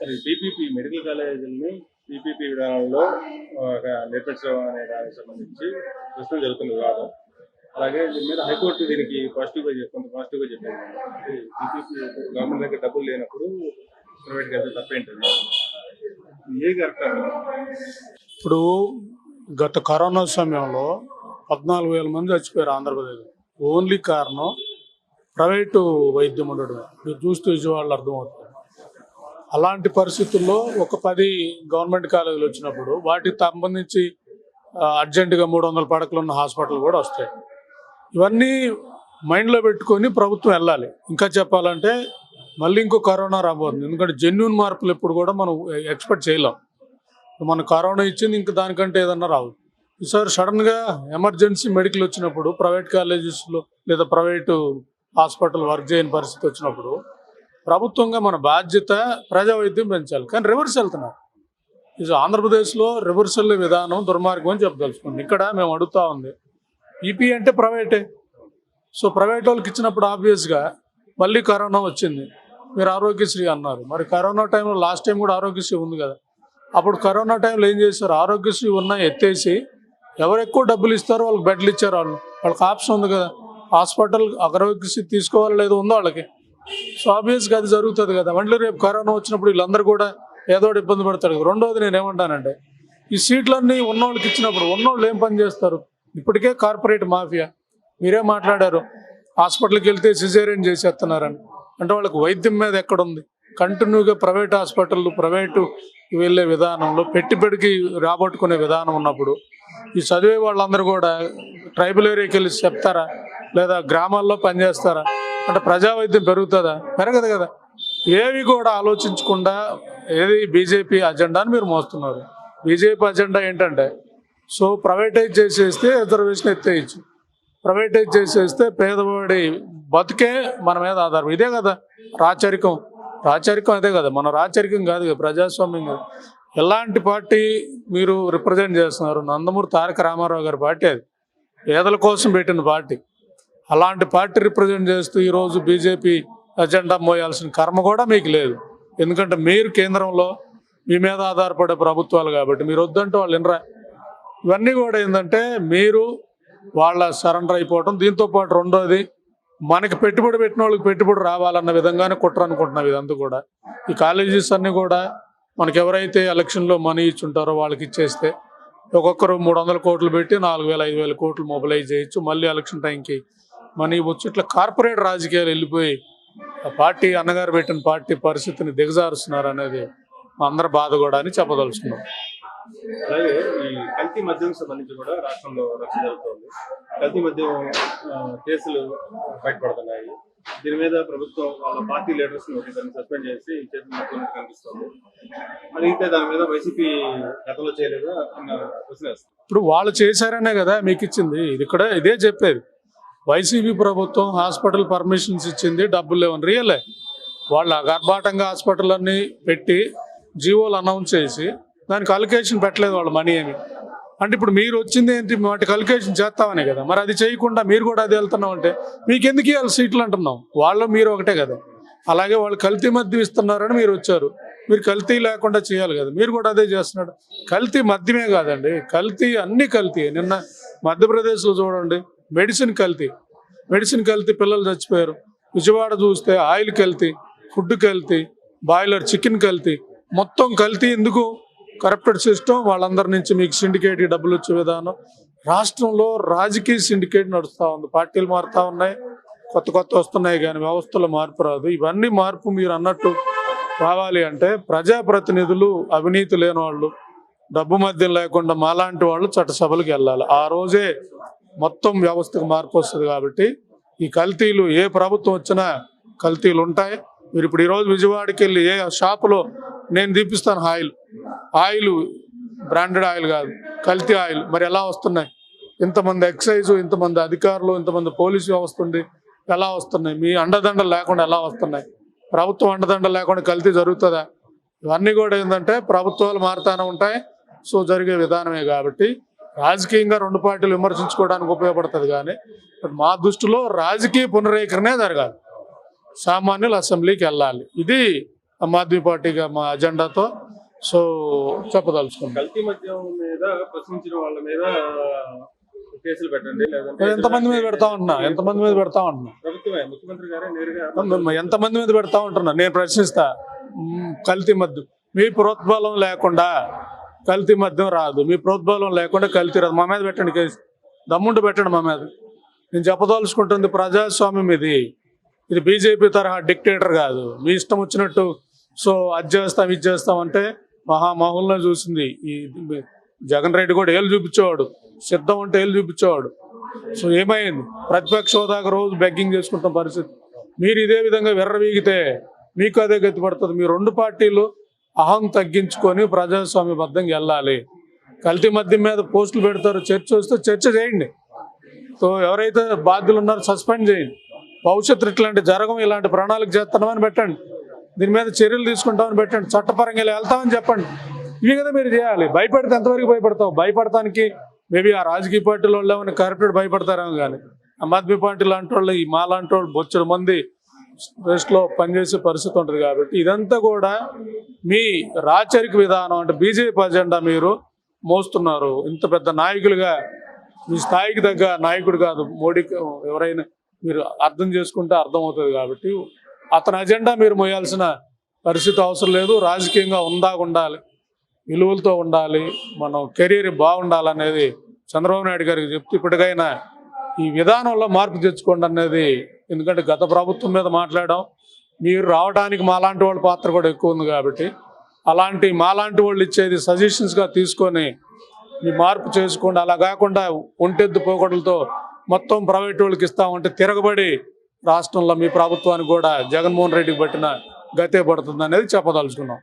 మరి PPP medical కాలేజీని PPP విధానంలో నేర్పించడం అనే దానికి సంబంధించి ప్రస్తుతం జరుగుతున్న వివాదం అలాగే దీని మీద హైకోర్టు దీనికి పాజిటివ్గా కొంత పాజిటివ్గా చెప్పింది. పీపీపీ గవర్నమెంట్ దగ్గర డబ్బులు లేనప్పుడు ప్రైవేట్ వెళ్తే తప్పేంటది ఏ కరెక్ట్ ఇప్పుడు గత కరోనా సమయంలో పద్నాలుగు వేల మంది చచ్చిపోయారు ఆంధ్రప్రదేశ్. ఓన్లీ కారణం ప్రైవేటు వైద్యం ఉండడమే. మీరు చూస్తే విజయవాడలో అర్థమవుతుంది. అలాంటి పరిస్థితుల్లో ఒక పది గవర్నమెంట్ కాలేజీలు వచ్చినప్పుడు వాటికి సంబంధించి అర్జెంటుగా మూడు వందల పడకలు ఉన్న హాస్పిటల్ కూడా వస్తాయి. ఇవన్నీ మైండ్లో పెట్టుకొని ప్రభుత్వం వెళ్ళాలి. ఇంకా చెప్పాలంటే మళ్ళీ ఇంకో కరోనా రాబోతుంది. ఎందుకంటే జెన్యున్ మార్పులు ఎప్పుడు కూడా మనం ఎక్స్పెక్ట్ చేయలేం. మన కరోనా ఇచ్చింది ఇంకా దానికంటే ఏదన్నా రావు. ఈసారి సడన్గా ఎమర్జెన్సీ మెడికల్ వచ్చినప్పుడు ప్రైవేట్ కాలేజెస్లో లేదా ప్రైవేటు హాస్పిటల్ వర్క్ చేయని పరిస్థితి వచ్చినప్పుడు ప్రభుత్వంగా మన బాధ్యత ప్రజా వైద్యం పెంచాలి. కానీ రివర్స్ వెళ్తున్నారు. ఇది ఆంధ్రప్రదేశ్లో రివర్సల్ విధానం దుర్మార్గం అని చెప్పదలుచుకుంది. ఇక్కడ మేము అడుగుతా ఉంది ఈపీ అంటే ప్రైవేటే. సో ప్రైవేట్ వాళ్ళకి ఇచ్చినప్పుడు ఆబ్వియస్గా మళ్ళీ కరోనా వచ్చింది. మీరు ఆరోగ్యశ్రీ అన్నారు. మరి కరోనా టైంలో లాస్ట్ టైం కూడా ఆరోగ్యశ్రీ ఉంది కదా. అప్పుడు కరోనా టైంలో ఏం చేశారు? ఆరోగ్యశ్రీ ఉన్న ఎత్తేసి ఎవరు ఎక్కువ డబ్బులు ఇస్తారో వాళ్ళకి బెడ్లు ఇచ్చారు వాళ్ళు. వాళ్ళకి ఆప్షన్ ఉంది కదా. హాస్పిటల్ ఆరోగ్యశ్రీ తీసుకోవాలి లేదో ఉందో వాళ్ళకి. సో ఆబ్వియస్గా అది జరుగుతుంది కదా. మళ్ళీ రేపు కరోనా వచ్చినప్పుడు వీళ్ళందరూ కూడా ఏదో ఇబ్బంది పడతారు కదా. రెండోది నేను ఏమంటానంటే ఈ సీట్లన్నీ ఉన్నోళ్ళకి ఇచ్చినప్పుడు ఉన్నోళ్ళు ఏం పని చేస్తారు? ఇప్పటికే కార్పొరేట్ మాఫియా. మీరే మాట్లాడారు హాస్పిటల్కి వెళ్తే సిజేరియన్ చేసేస్తున్నారని. అంటే వాళ్ళకి వైద్యం మీద ఎక్కడుంది? కంటిన్యూగా ప్రైవేట్ హాస్పిటల్ ప్రైవేటు వెళ్ళే విధానంలో పెట్టుబడికి రాబట్టుకునే విధానం ఉన్నప్పుడు ఈ చదివే వాళ్ళందరూ కూడా ట్రైబల్ ఏరియాకి వెళ్ళి చెప్తారా? లేదా గ్రామాల్లో పనిచేస్తారా? అంటే ప్రజా వైద్యం పెరుగుతుందా? పెరగదు కదా. ఏవి కూడా ఆలోచించకుండా ఏది బీజేపీ అజెండాని మీరు మోస్తున్నారు. బీజేపీ అజెండా ఏంటంటే సో ప్రైవేటైజ్ చేసేస్తే రిజర్వేషన్ ఎత్తేయచ్చు. ప్రైవేటైజ్ చేసేస్తే పేదవాడి బతుకే మన మీద ఆధారం ఇదే కదా రాచరికం. రాచరికం అదే కదా. మన రాచరికం కాదు కదా ప్రజాస్వామ్యం కాదు. ఎలాంటి పార్టీ మీరు రిప్రజెంట్ చేస్తున్నారు? నందమూరి తారక రామారావు గారి పార్టీ అది. పేదల కోసం పెట్టిన పార్టీ. అలాంటి పార్టీ రిప్రజెంట్ చేస్తూ ఈరోజు బీజేపీ అజెండా మోయాల్సిన కర్మ కూడా మీకు లేదు. ఎందుకంటే మీరు కేంద్రంలో మీ మీద ఆధారపడే ప్రభుత్వాలు కాబట్టి మీరు వద్దంటే వాళ్ళు వినరా. ఇవన్నీ కూడా ఏంటంటే మీరు వాళ్ళ సరెండర్ అయిపోవటం దీంతో పాటు రెండోది మనకి పెట్టుబడి పెట్టిన వాళ్ళకి పెట్టుబడి రావాలన్న విధంగానే కుట్ర అనుకుంటున్నాం ఇదంతా కూడా. ఈ కాలేజెస్ అన్నీ కూడా మనకి ఎవరైతే ఎలక్షన్లో మనీ ఇచ్చుంటారో వాళ్ళకి ఇచ్చేస్తే ఒక్కొక్కరు మూడు వందల కోట్లు పెట్టి నాలుగు వేల ఐదు వేల కోట్లు మొబిలైజ్ చేయొచ్చు. మళ్ళీ ఎలక్షన్ టైంకి మనీ వచ్చి ఇట్లా కార్పొరేట్ రాజకీయాలు వెళ్ళిపోయి ఆ పార్టీ అన్నగారు పెట్టిన పార్టీ పరిస్థితిని దిగజారుస్తున్నారు అనేది అందరి బాధ కూడా అని చెప్పదలుచుకున్నాం. అలాగే ఈ కల్తీ మద్యం సంబంధించి కూడా రాష్ట్రంలో రక్ష జరుగుతోంది. కల్తీ మద్యం కేసులు బయటపడుతున్నాయి. దీని మీద ప్రభుత్వం వాళ్ళ పార్టీ లీడర్స్ ఒకరిని సస్పెండ్ చేసి చేతులు కనిపిస్తుంది. అడిగితే దాని మీద వైసీపీ గతంలో చేయలేదా అన్న ఇప్పుడు వాళ్ళు చేశారనే కదా మీకు ఇచ్చింది. ఇది ఇక్కడ ఇదే చెప్పేది. వైసీపీ ప్రభుత్వం హాస్పిటల్ పర్మిషన్స్ ఇచ్చింది డబ్బులు లేవని. రియలే వాళ్ళ గర్భాటంగా హాస్పిటల్ అన్ని పెట్టి జీవోలు అనౌన్స్ చేసి దానికి అలికేషన్ పెట్టలేదు వాళ్ళు మనీ అని అంటే ఇప్పుడు మీరు వచ్చింది ఏంటి? వాటి కల్కులేషన్ చేస్తామనే కదా. మరి అది చేయకుండా మీరు కూడా అది వెళ్తున్నాం అంటే మీకు ఎందుకు ఇవ్వాలి సీట్లు అంటున్నాం వాళ్ళు మీరు ఒకటే కదా. అలాగే వాళ్ళు కల్తీ మద్యం ఇస్తున్నారని మీరు వచ్చారు. మీరు కల్తీ లేకుండా చేయాలి కదా. మీరు కూడా అదే చేస్తున్నాడు. కల్తీ మద్యమే కాదండి. కల్తీ అన్ని కల్తీ. నిన్న మధ్యప్రదేశ్లో చూడండి మెడిసిన్ కల్తీ. మెడిసిన్ కల్తీ పిల్లలు చచ్చిపోయారు. విజయవాడ చూస్తే ఆయిల్ కల్తీ ఫుడ్ కల్తీ బాయిలర్ చికెన్ కల్తీ. మొత్తం కల్తీ ఎందుకు? కరప్టెడ్ సిస్టమ్ వాళ్ళందరి నుంచి మీకు సిండికేట్ డబ్బులు వచ్చే విధానం. రాష్ట్రంలో రాజకీయ సిండికేట్ నడుస్తూ ఉంది. పార్టీలు మారుతూ ఉన్నాయి. కొత్త కొత్త వస్తున్నాయి కానీ వ్యవస్థలో మార్పు రాదు. ఇవన్నీ మార్పు మీరు అన్నట్టు రావాలి అంటే ప్రజాప్రతినిధులు అవినీతి లేని వాళ్ళు డబ్బు మద్యం లేకుండా మాలాంటి వాళ్ళు చట్టసభలకు వెళ్ళాలి. ఆ రోజే మొత్తం వ్యవస్థకు మార్పు వస్తుంది కాబట్టి ఈ కల్తీలు ఏ ప్రభుత్వం వచ్చినా కల్తీలు ఉంటాయి. మీరు ఇప్పుడు ఈరోజు విజయవాడకి వెళ్ళి ఏ షాపులో నేను తీపిస్తాను హాయిలు. ఆయిల్ బ్రాండెడ్ ఆయిల్ కాదు కల్తీ ఆయిల్. మరి ఎలా వస్తున్నాయి? ఇంతమంది ఎక్సైజ్ ఇంతమంది అధికారులు ఇంతమంది పోలీసు వ్యవస్థ ఎలా వస్తున్నాయి? మీ అండదండలు లేకుండా ఎలా వస్తున్నాయి? ప్రభుత్వం అండదండ లేకుండా కల్తీ జరుగుతుందా? ఇవన్నీ కూడా ఏంటంటే ప్రభుత్వాలు మారుతానే ఉంటాయి. సో జరిగే విధానమే కాబట్టి రాజకీయంగా రెండు పార్టీలు విమర్శించుకోవడానికి ఉపయోగపడుతుంది కానీ బట్ మా దృష్టిలో రాజకీయ పునరేకరణే జరగాలి. సామాన్యులు అసెంబ్లీకి వెళ్ళాలి. ఇది ఆమ్ ఆద్మీ పార్టీగా మా అజెండాతో సో చెప్పదలుచుకున్నాం. కల్తీ మద్యం మీద ప్రశ్నించిన వాళ్ళ మీద కేసులు పెట్టండి లేదంటే ఎంతమంది మీద పెడతా ఉంటున్నా? ఎంతమంది మీద పెడతా ఉంటున్నా? ప్రభుత్వమే ముఖ్యమంత్రి గారే నేరుగా ఎంతమంది మీద పెడతా ఉంటున్నా? నేను ప్రశ్నిస్తా. కల్తీ మద్యం. మీ ప్రోద్బలం లేకుండా కల్తీ మద్యం రాదు. మీ ప్రోద్బలం లేకుండా కల్తీ రాదు. మా మీద పెట్టండి కేసు. దమ్ముండి పెట్టండి మా మీద. నేను చెప్పదలుచుకుంటుంది ప్రజాస్వామ్యం ఇది. ఇది బీజేపీ తరహా డిక్టేటర్ కాదు. మీ ఇష్టం వచ్చినట్టు సో అది చేస్తాం ఇది చేస్తాం అంటే మహామహుల్లో చూసింది. ఈ జగన్ రెడ్డి కూడా ఏళ్ళు చూపించేవాడు. సిద్ధం అంటే ఏళ్ళు చూపించేవాడు. సో ఏమైంది? ప్రతిపక్ష హోదాకు రోజు బెగ్గింగ్ చేసుకుంటున్న పరిస్థితి. మీరు ఇదే విధంగా విర్రవీగితే మీకు అదే గతి పడుతుంది. మీ రెండు పార్టీలు అహం తగ్గించుకొని ప్రజాస్వామ్యబద్ధంగా వెళ్ళాలి. కల్తీ మద్యం మీద పోస్టులు పెడతారు. చర్చ వస్తే చర్చ చేయండి. సో ఎవరైతే బాధ్యులు ఉన్నారో సస్పెండ్ చేయండి. భవిష్యత్తు ఇట్లాంటి జరగం ఇలాంటి ప్రణాళిక చేస్తున్నామని పెట్టండి. దీని మీద చర్యలు తీసుకుంటామని పెట్టండి. చట్టపరంగా ఇలా వెళ్తామని చెప్పండి. ఇవి కదా మీరు చేయాలి. భయపడితే ఎంతవరకు భయపడతావు? భయపడటానికి మేబీ ఆ రాజకీయ పార్టీలో వాళ్ళు ఏమైనా భయపడతారేమో కానీ ఆమ్ ఆద్మీ పార్టీ లాంటి వాళ్ళు ఈ మా లాంటి వాళ్ళు బొచ్చడు మంది లో పనిచేసే పరిస్థితి ఉంటుంది కాబట్టి ఇదంతా కూడా మీ రాచరిక విధానం అంటే బీజేపీ అజెండా మీరు మోస్తున్నారు. ఇంత పెద్ద నాయకులుగా మీ స్థాయికి తగ్గ నాయకుడు కాదు. మోడీకి ఎవరైనా మీరు అర్థం చేసుకుంటే అర్థమవుతుంది కాబట్టి అతని అజెండా మీరు మోయాల్సిన పరిస్థితి అవసరం లేదు. రాజకీయంగా ఉందాగా ఉండాలి. విలువలతో ఉండాలి. మనం కెరీర్ బాగుండాలనేది చంద్రబాబు నాయుడు గారికి చెప్తే ఇప్పటికైనా ఈ విధానంలో మార్పు తెచ్చుకోండి అనేది ఎందుకంటే గత ప్రభుత్వం మీద మాట్లాడడం మీరు రావడానికి మాలాంటి వాళ్ళ పాత్ర కూడా ఎక్కువ ఉంది కాబట్టి అలాంటి మాలాంటి వాళ్ళు ఇచ్చేది సజెషన్స్గా తీసుకొని మీ మార్పు చేసుకోండి. అలా కాకుండా ఒంటెద్దు పోకడలతో మొత్తం ప్రైవేట్ వాళ్ళకి ఇస్తామంటే తిరగబడి రాష్ట్రంలో మీ ప్రభుత్వానికి కూడా జగన్మోహన్ రెడ్డికి పట్టిన గతే పడుతుంది అనేది చెప్పదలుచుకున్నాం.